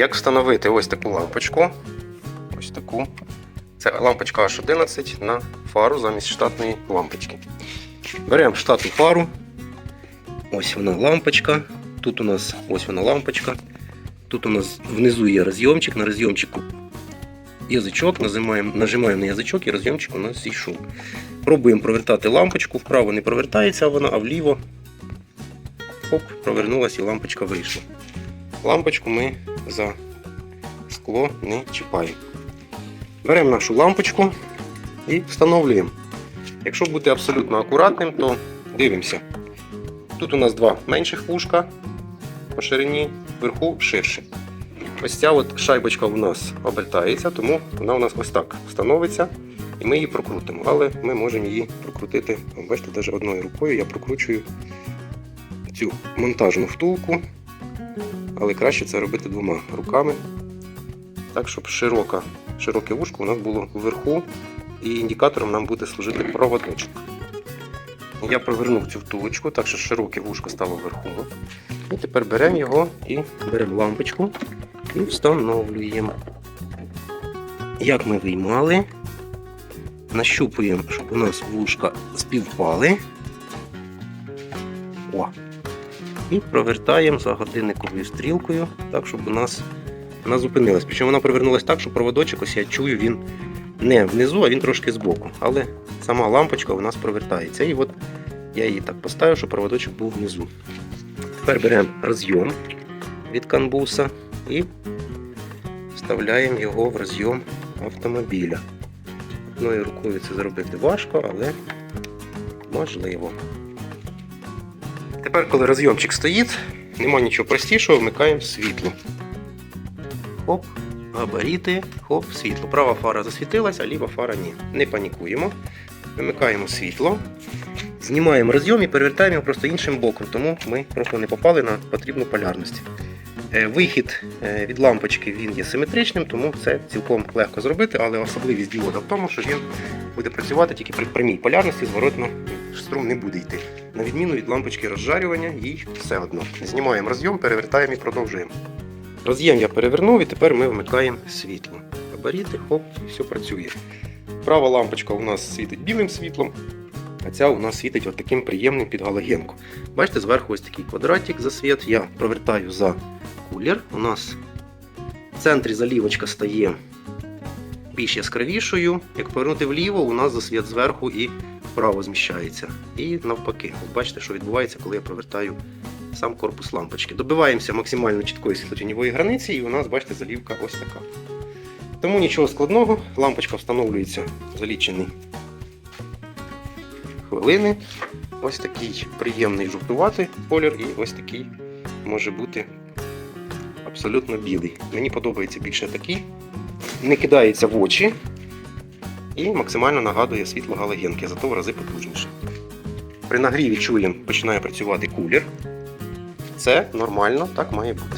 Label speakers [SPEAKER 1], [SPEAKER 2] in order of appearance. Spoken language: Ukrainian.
[SPEAKER 1] як встановити ось таку лампочку. Ось таку. Це лампочка H11 на фару замість штатної лампочки. Беремо штатну фару. Ось вона лампочка. Тут у нас ось вона лампочка. Тут у нас внизу є розйомчик. На розйомчику язичок, нажимаємо, нажимаємо на язичок і розйомчик у нас зійшов. Пробуємо провертати лампочку. Вправо не провертається вона, а вліво Хоп, провернулася і лампочка вийшла. Лампочку ми за скло не чіпаємо. Беремо нашу лампочку і встановлюємо. Якщо бути абсолютно акуратним, то дивимося. Тут у нас два менших вушка по ширині, вверху ширше. Ось ця от шайбочка у нас обертається, тому вона у нас ось так становиться і ми її прокрутимо. Але ми можемо її прокрутити, бачите, навіть одною рукою я прокручую цю монтажну втулку, але краще це робити двома руками. Так, щоб широка, широке вушко у нас було вверху, і індикатором нам буде служити проводочок. Я провернув цю втулочку, так що широке вушко стало вверху. І тепер беремо його і беремо лампочку і встановлюємо. Як ми виймали, нащупуємо, щоб у нас вушка співпали. О! І провертаємо за годинниковою стрілкою, так, щоб у нас вона зупинилась. Причому вона провернулась так, що проводочок, ось я чую, він не внизу, а він трошки збоку. Але сама лампочка у нас провертається. І от я її так поставив, щоб проводочок був внизу. Тепер беремо розйом від канбуса і вставляємо його в розйом автомобіля. Одною рукою це зробити важко, але можливо. Тепер, коли розйомчик стоїть, нема нічого простішого, вмикаємо світло. Хоп, габаріти, хоп, світло. Права фара засвітилася, а ліва фара ні. Не панікуємо. Вимикаємо світло. Знімаємо розйом і перевертаємо його просто іншим боком, тому ми просто не попали на потрібну полярність. Е, Вихід е, від лампочки він є симетричним, тому це цілком легко зробити, але особливість діода в тому, що він буде працювати тільки при прямій полярності, зворотно струм не буде йти. На відміну від лампочки розжарювання, їй все одно. Знімаємо розйом, перевертаємо і продовжуємо. Роз'єм я перевернув і тепер ми вмикаємо світло. Габаріти, хоп, все працює. Права лампочка у нас світить білим світлом, а ця у нас світить от таким приємним під галогенку. Бачите, зверху ось такий квадратик засвіт. Я провертаю за кулер. У нас в центрі залівочка стає більш яскравішою. Як повернути вліво, у нас засвіт зверху і вправо зміщається. І навпаки, От бачите, що відбувається, коли я провертаю сам корпус лампочки. Добиваємося максимально чіткої світлотіньової границі, і у нас, бачите, залівка ось така. Тому нічого складного, лампочка встановлюється за лічені хвилини. Ось такий приємний жовтуватий колір, і ось такий може бути абсолютно білий. Мені подобається більше такий, не кидається в очі і максимально нагадує світло галогенки, зато в рази потужніше. При нагріві чуємо, починає працювати кулер. Це нормально, так має бути.